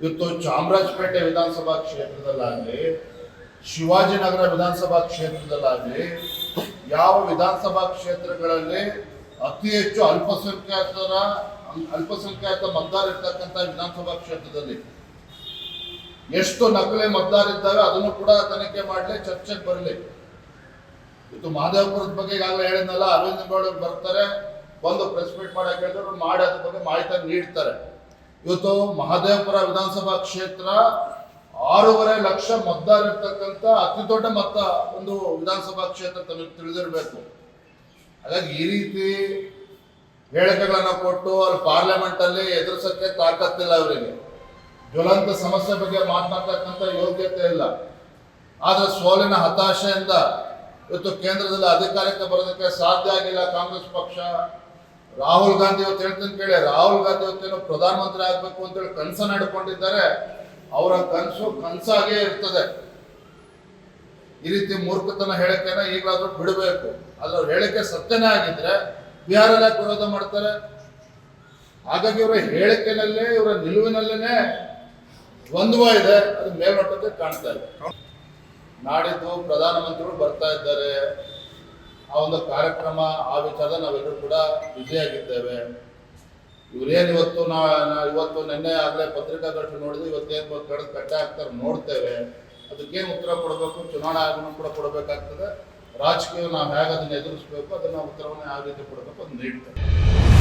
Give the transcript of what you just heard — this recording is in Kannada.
ಇವತ್ತು ಚಾಮರಾಜಪೇಟೆ ವಿಧಾನಸಭಾ ಕ್ಷೇತ್ರದಲ್ಲಾಗಲಿ ಶಿವಾಜಿನಗರ ವಿಧಾನಸಭಾ ಕ್ಷೇತ್ರದಲ್ಲಾಗಲಿ, ಯಾವ ವಿಧಾನಸಭಾ ಕ್ಷೇತ್ರಗಳಲ್ಲಿ ಅತಿ ಹೆಚ್ಚು ಅಲ್ಪಸಂಖ್ಯಾತರ, ಅಲ್ಪಸಂಖ್ಯಾತ ಮತದಾರ ಇರ್ತಕ್ಕಂಥ ವಿಧಾನಸಭಾ ಕ್ಷೇತ್ರದಲ್ಲಿ ಎಷ್ಟು ನಕಲಿ ಮತದಾರ ಇದ್ದಾವೆ ಅದನ್ನು ಕೂಡ ತನಿಖೆ ಮಾಡಲಿ, ಚರ್ಚೆಗೆ ಬರಲಿ. ಇದು ಮಹದೇವಪುರದ ಬಗ್ಗೆ ಈಗಾಗಲೇ ಹೇಳಿದ್ನಲ್ಲ, ಅರವಿಂದ ಗೌಡ ಬರ್ತಾರೆ ಒಂದು ಪ್ರೆಸ್ ಮೀಟ್ ಮಾಡಕ್ಕೆ ಹೇಳಿದ್ರು ಮಾಡಿ ಅದ್ರ ಬಗ್ಗೆ ಮಾಹಿತಿ ನೀಡ್ತಾರೆ. ಇವತ್ತು ಮಹದೇವಪುರ ವಿಧಾನಸಭಾ ಕ್ಷೇತ್ರ ಆರೂವರೆ ಲಕ್ಷ ಮತದಾರ ಇರ್ತಕ್ಕಂಥ ಅತಿ ದೊಡ್ಡ ಮತ ಒಂದು ವಿಧಾನಸಭಾ ಕ್ಷೇತ್ರ ತಮಗೆ ತಿಳಿದಿರಬೇಕು. ಹಾಗಾಗಿ ಈ ರೀತಿ ಹೇಳಿಕೆಗಳನ್ನ ಕೊಟ್ಟು ಅಲ್ಲಿ ಪಾರ್ಲಿಮೆಂಟ್ ಅಲ್ಲಿ ಎದುರಿಸಕ್ಕೆ ತಾಕತ್ತಿಲ್ಲ ಅವರಿಗೆ. ಜ್ವಲಂತ ಸಮಸ್ಯೆ ಬಗ್ಗೆ ಮಾತನಾಡ್ತಕ್ಕಂಥ ಯೋಗ್ಯತೆ ಇಲ್ಲ. ಆದ್ರೆ ಸೋಲಿನ ಹತಾಶೆಯಿಂದ ಇವತ್ತು ಕೇಂದ್ರದಲ್ಲಿ ಅಧಿಕಾರಕ್ಕೆ ಬರೋದಕ್ಕೆ ಸಾಧ್ಯ ಆಗಿಲ್ಲ ಕಾಂಗ್ರೆಸ್ ಪಕ್ಷ. ರಾಹುಲ್ ಗಾಂಧಿ ಅವತ್ತು ಹೇಳ್ತೀನಿ ಕೇಳಿ, ರಾಹುಲ್ ಗಾಂಧಿ ಅವತ್ತೇನು ಪ್ರಧಾನಮಂತ್ರಿ ಆಗ್ಬೇಕು ಅಂತೇಳಿ ಕನಸನ್ನ ಹಿಡ್ಕೊಂಡಿದ್ದಾರೆ ಅವರ ಕನಸು ಕನಸಾಗೇ ಇರ್ತದೆ. ಈ ರೀತಿ ಮೂರ್ಖತನ ಹೇಳಿಕೆನ ಈಗಲಾದ್ರೂ ಬಿಡಬೇಕು. ಅದ್ರ ಹೇಳಿಕೆ ಸತ್ಯನೇ ಆಗಿದ್ರೆ ಬಿಹಾರಲ್ಲಿ ವಿರೋಧ ಮಾಡ್ತಾರೆ. ಹಾಗಾಗಿ ಇವರ ಹೇಳಿಕೆನಲ್ಲೇ ಇವರ ನಿಲುವಿನಲ್ಲೇನೆ ದ್ವಂದ್ವ ಇದೆ. ಅದು ಮೇಲ್ನೋಟಕ್ಕೆ ಕಾಣ್ತಾ ಇದೆ. ನಾಡಿದ್ದು ಪ್ರಧಾನಮಂತ್ರಿಗಳು ಬರ್ತಾ ಇದ್ದಾರೆ. ಆ ಒಂದು ಕಾರ್ಯಕ್ರಮ, ಆ ವಿಚಾರದ ನಾವೆಲ್ಲರೂ ಕೂಡ ಬ್ಯುಸಿಯಾಗಿದ್ದೇವೆ ಇವ್ರೇನು ಇವತ್ತು ನಾ ಇವತ್ತು ನಿನ್ನೆ ಆಗಲೇ ಪತ್ರಿಕಾಗೋಷ್ಠಿ ನೋಡಿದ್ರೆ, ಇವತ್ತೇನು ಕಡೆ ಕಟ್ಟೆ ಆಗ್ತಾರೆ ನೋಡ್ತೇವೆ. ಅದಕ್ಕೇನು ಉತ್ತರ ಕೊಡಬೇಕು? ಚುನಾವಣಾ ಆಯೋಗನೂ ಕೂಡ ಕೊಡಬೇಕಾಗ್ತದೆ. ರಾಜಕೀಯ ನಾವು ಹೇಗೆ ಅದನ್ನ ಎದುರಿಸ್ಬೇಕು, ಅದನ್ನ ಉತ್ತರವನ್ನು ಯಾವ ರೀತಿ ಕೊಡಬೇಕು ಅದನ್ನ ನೀಡ್ತೇವೆ.